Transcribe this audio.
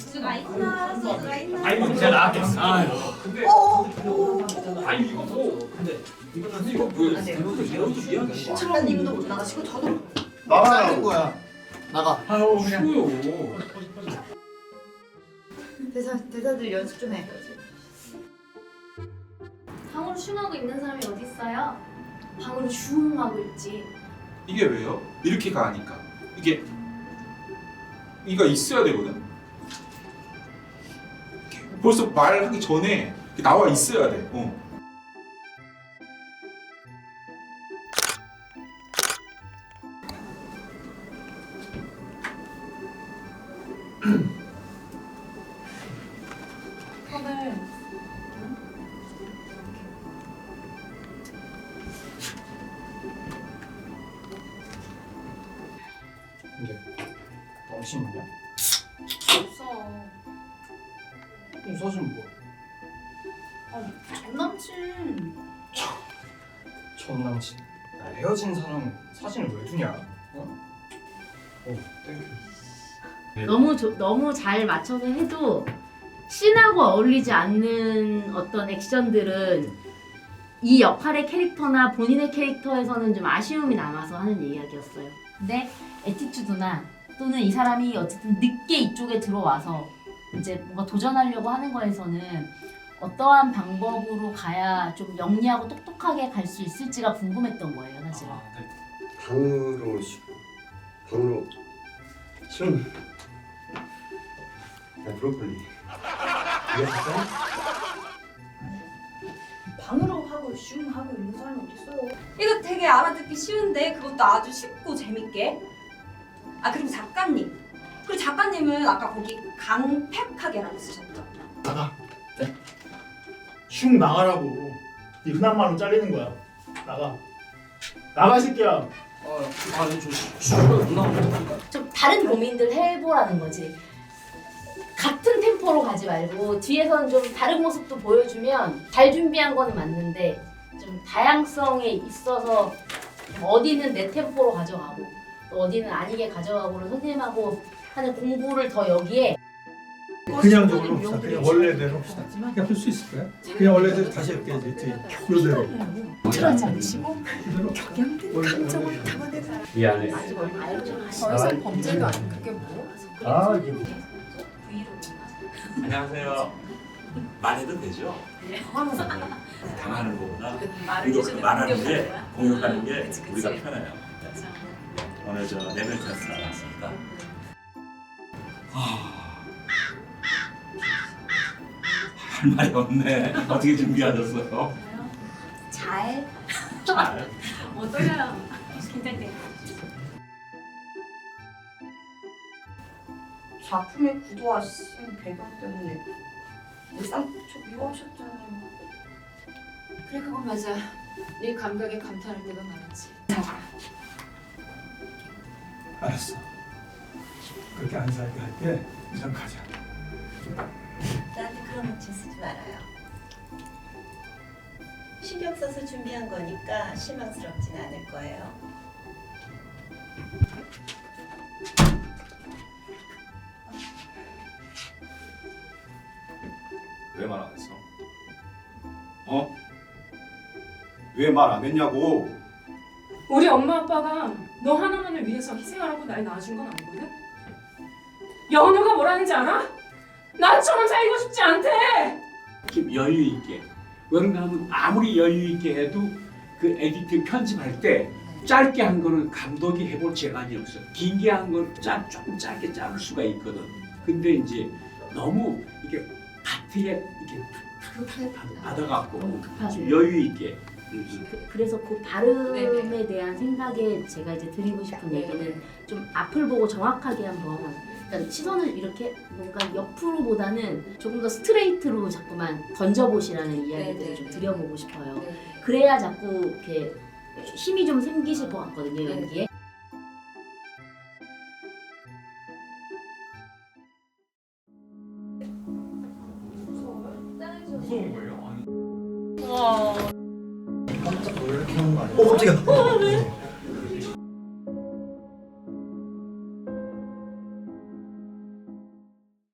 소스가 있나? 소스가 있나? 뭐 제가 나왔겠어. 아유. 근데 아니 이거 뭐 근데 이거 이거 뭐야? 작가님도 못 나가시고 저도 나가라고. 거야. 나가. 아유 그냥 대사 대사들 연습 좀 해. 방으로 슝하고 있는 사람이 어디 있어요? 방으로 슝하고 있지. 이게 왜요? 이렇게 가니까 이게 이가 있어야 되거든. 벌써 말하기 전에 나와 있어야 돼. 어. 컵을 신 뭐야? 없어. 이 사진 뭐? 전 남친. 전 남친. 나 헤어진 사람 사진을 왜 주냐? 어? 어, 땡큐. 너무 조- 너무 잘 맞춰서 해도 씬하고 어울리지 않는 어떤 액션들은 이 역할의 캐릭터나 본인의 캐릭터에서는 좀 아쉬움이 남아서 하는 이야기였어요. 근데 에티튜드나 또는 이 사람이 어쨌든 늦게 이쪽에 들어와서 이제 뭔가 도전하려고 하는 거에서는 어떠한 방법으로 가야 좀 영리하고 똑똑하게 갈 수 있을지가 궁금했던 거예요, 사실은. 아, 네. 방으로 오시고 방으로 좀 야, 브로콜리? 방으로 하고 슝 하고 있는 사람이 어딨어요? 이거 되게 알아듣기 쉬운데 그것도 아주 쉽고 재밌게. 아 그리고 작가님. 그리고 작가님은 아까 거기 강팩하게라고 쓰셨죠. 나가. 슝 나가라고. 이 흔한 말로 잘리는 거야. 나가. 나가 이 새끼야. 아, 아니 저 슈가 누나. 좀 다른 고민들 해보라는 거지. 같은 템포로 가지 말고 뒤에서는 좀 다른 모습도 보여주면 잘 준비한 거는 맞는데 좀 다양성에 있어서 좀 어디는 내 템포로 가져가고 또 어디는 아니게 가져가고를 선생님하고 하는 공부를 더 여기에 그냥 저걸로 합시다. 그냥 원래대로 합시다. 그냥 할 수 있을 거야? 그냥 원래대로 다시 할게 이제. 이대로. 틀어지 않으시고 이대로. 원래 미안해. 더 이상 범죄도 아니고 그게 뭐? 아 이게 안녕하세요. 말해도 되죠? 당하는 거구나. 이거 그 말하는 게 공격하는 게 우리가 편해요. 오늘 저 레벨 테스트 나왔습니다. 할 말이 없네. 어떻게 준비하셨어요? 잘. 잘. 못 돌려요. 긴장돼. 작품의 구도와 씬 배경 때문에 일상부터 미워하셨잖아요. 그래 그건 맞아. 네 감각에 감탄할 때가 많았지. 알았어. 그렇게 안 살게 할게. 일단 가자. 나한테 그런 억지 쓰지 말아요. 신경 써서 준비한 거니까 실망스럽진 않을 거예요. 말 안 했어? 어? 왜 말 안 했냐고? 우리 엄마 아빠가 너 하나만을 위해서 희생하라고 날 낳아준 건 아니거든. 연우가 뭐라는지 알아? 나처럼 살고 싶지 않대. 좀 여유 있게. 왜그런가 하면 아무리 여유 있게 해도 그 에디트 편집할 때 짧게 한 거는 감독이 해볼 재간이 없어. 긴 게 한걸 짜, 조금 짧게 자를 수가 있거든. 근데 이제 너무 이게 파트에 이렇게 받아갖고 너무 급하세요. 여유 있게. 그, 그래서 그 발음에 대한 생각에 제가 이제 드리고 싶은 얘기는 좀 앞을 보고 정확하게 한번 일단 시선을 이렇게 뭔가 옆으로보다는 조금 더 스트레이트로 자꾸만 던져보시라는 이야기들을 좀 드려보고 싶어요. 그래야 자꾸 이렇게 힘이 좀 생기실 것 같거든요 연기에. 무서운 거예요? 아니. 깜짝 놀라게 하는 거 아니야? 어 깜짝이야.